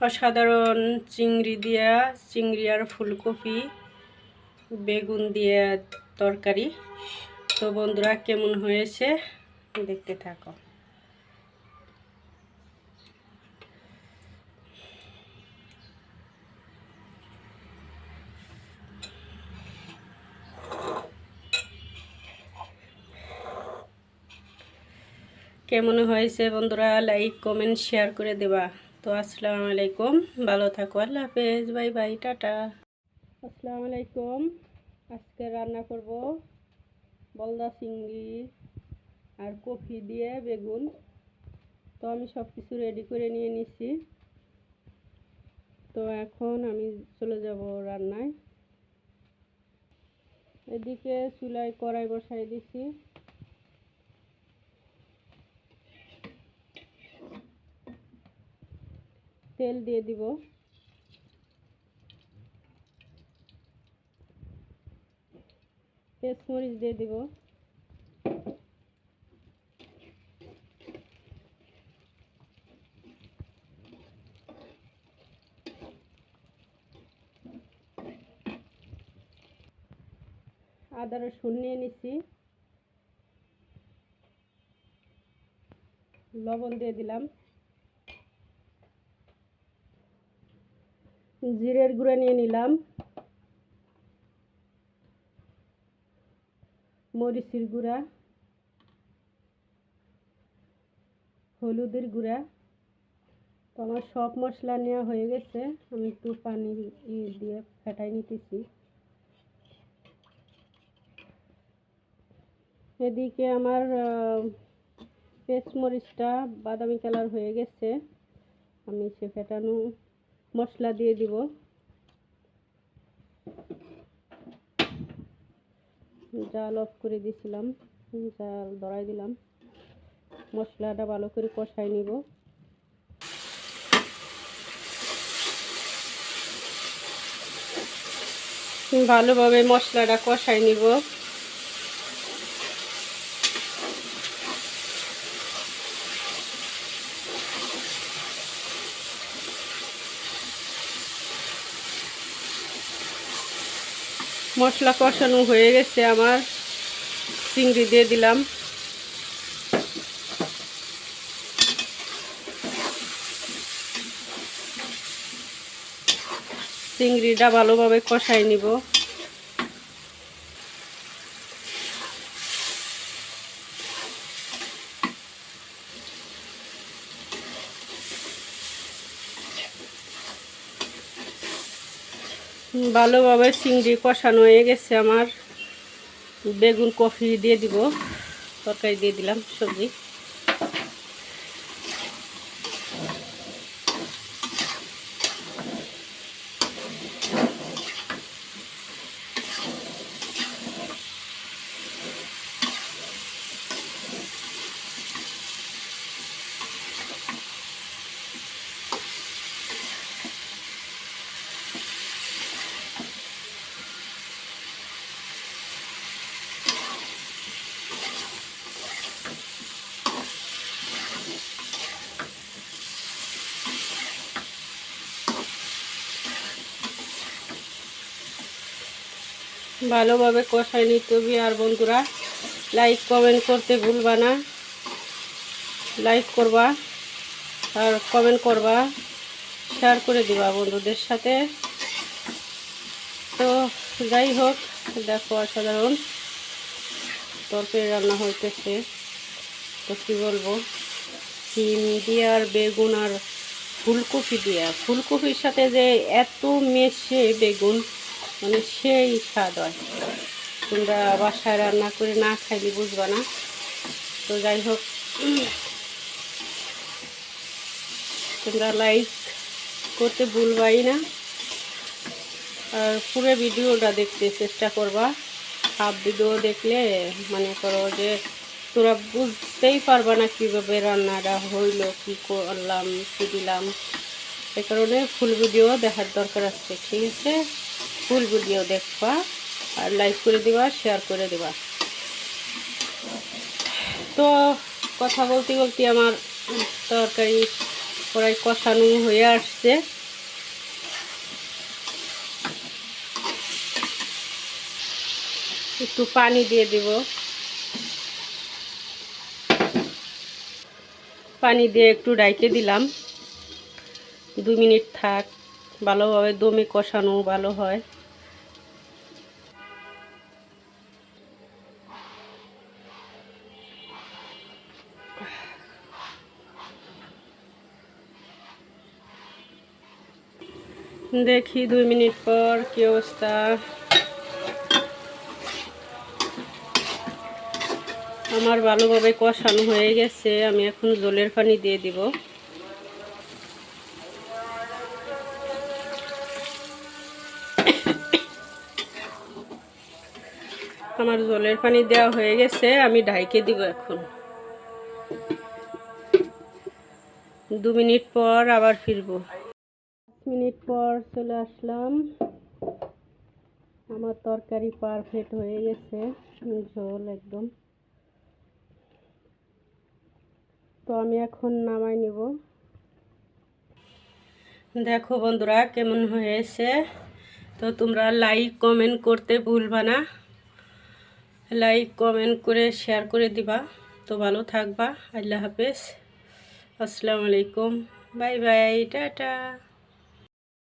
অসাধারণ চিংড়ি দিয়া, চিংড়ি আর ফুলকপি, বেগুন দিয়ে তরকারি। তো বন্ধুরা, কেমন হয়েছে? দেখতে থাকো। কেমন হয়েছে বন্ধুরা? লাইক কমেন্ট শেয়ার করে দেবা। তো আসসালামু আলাইকুম। ভালো থাকো, আল্লাহ হাফেজ। বাই বাই, টাটা। আসসালামু আলাইকুম। আজকে রান্না করব বলদা চিংড়ি আর কফি দিয়ে বেগুন। তো আমি সব কিছু রেডি করে নিয়ে নিছি। তো এখন আমি চলে যাব রান্নায়। এদিকে চুলায় কড়াই বসাই দিছি। তেল দিয়ে দিব। পেঁচমরিচ দিয়ে দিব। আদা রসুন নিয়ে নিচ্ছি লবণ দিয়ে দিলাম। জিরের গুঁড়া নিয়ে নিলাম। মরিচের গুঁড়া, হলুদের গুঁড়া। তো আমার সব মশলা নেওয়া হয়ে গেছে। আমি একটু পানি দিয়ে ফেটাই নিতেছি। এদিকে আমার পেস্ট মরিচটা বাদামি কালার হয়ে গেছে। আমি সে ফেটানো মশলা দিয়ে দিব। জাল অফ করে দিয়েছিলাম জাল ধরাই দিলাম। মশলাটা ভালো করে কষাই নিব। ভালোভাবে মশলাটা কষাই নিব। মশলা কষানো হয়ে গেছে আমার। চিংড়ি দিয়ে দিলাম। চিংড়িটা ভালোভাবে কষাই নিব। ভালোভাবে চিংড়ি কষানো হয়ে গেছে আমার। বেগুন কফি দিয়ে দিব তরকারি দিয়ে দিলাম সবজি। ভালোভাবে কষাই নিতে হবে আর বন্ধুরা। লাইক কমেন্ট করতে ভুলবা না। লাইক করবা আর কমেন্ট করবা। শেয়ার করে দিবা বন্ধুদের সাথে। তো যাই হোক, দেখো অসাধারণ তরকারি রান্না হইতেছে। তো কী বলব? সিম দিয়ে আর বেগুন আর ফুলকপি দিয়া। ফুলকপির সাথে যে এত মেশে বেগুন। মানে সেই স্বাদ হয়। তোমরা বাসায় রান্না করে না খাইলে বুঝবা না। তো যাই হোক, তোমরা লাইক করতে ভুলবাই না। আর পুরো ভিডিওটা দেখতে চেষ্টা করবা। হাফ ভিডিও দেখলে মনে করো যে তোরা বুঝতেই পারবা না কীভাবে রান্নাটা হইল, কী করলাম, কী দিলাম। এ কারণে ফুল ভিডিও দেখার দরকার আছে, ঠিক আছে? ফুল ভিডিও দেখবা আর লাইক করে দিবা শেয়ার করে দিবা। তো কথা বলতে বলতে আমার তরকারি প্রায় কষানো হয়ে আসছে। একটু পানি দিয়ে দেব। পানি দিয়ে একটু ডাইকে দিলাম। দু মিনিট থাক। ভালোভাবে দমে কষানো ভালো হয়। দেখি দুই মিনিট পর কি অবস্থা। আমার ভালোভাবে কষানো হয়ে গেছে, আমি এখন জলের পানি দিয়ে দিব। আমার জলের পানি দেওয়া হয়ে গেছে, আমি ঢাইকে দিব এখন। দু মিনিট পর আবার ফিরবো। মিনিট পর চলে আসলাম। আমার তরকারি পারফেক্ট হয়ে গেছে ঝোল একদম। তো আমি এখন নামাই নিব। দেখো বন্ধুরা কেমন হয়েছে। তো তোমরা লাইক কমেন্ট করতে ভুলবা না। লাইক কমেন্ট করে শেয়ার করে দিবা। তো ভালো থাকবা। আল্লাহ হাফেজ। আসসালামু আলাইকুম। Bye bye, tata.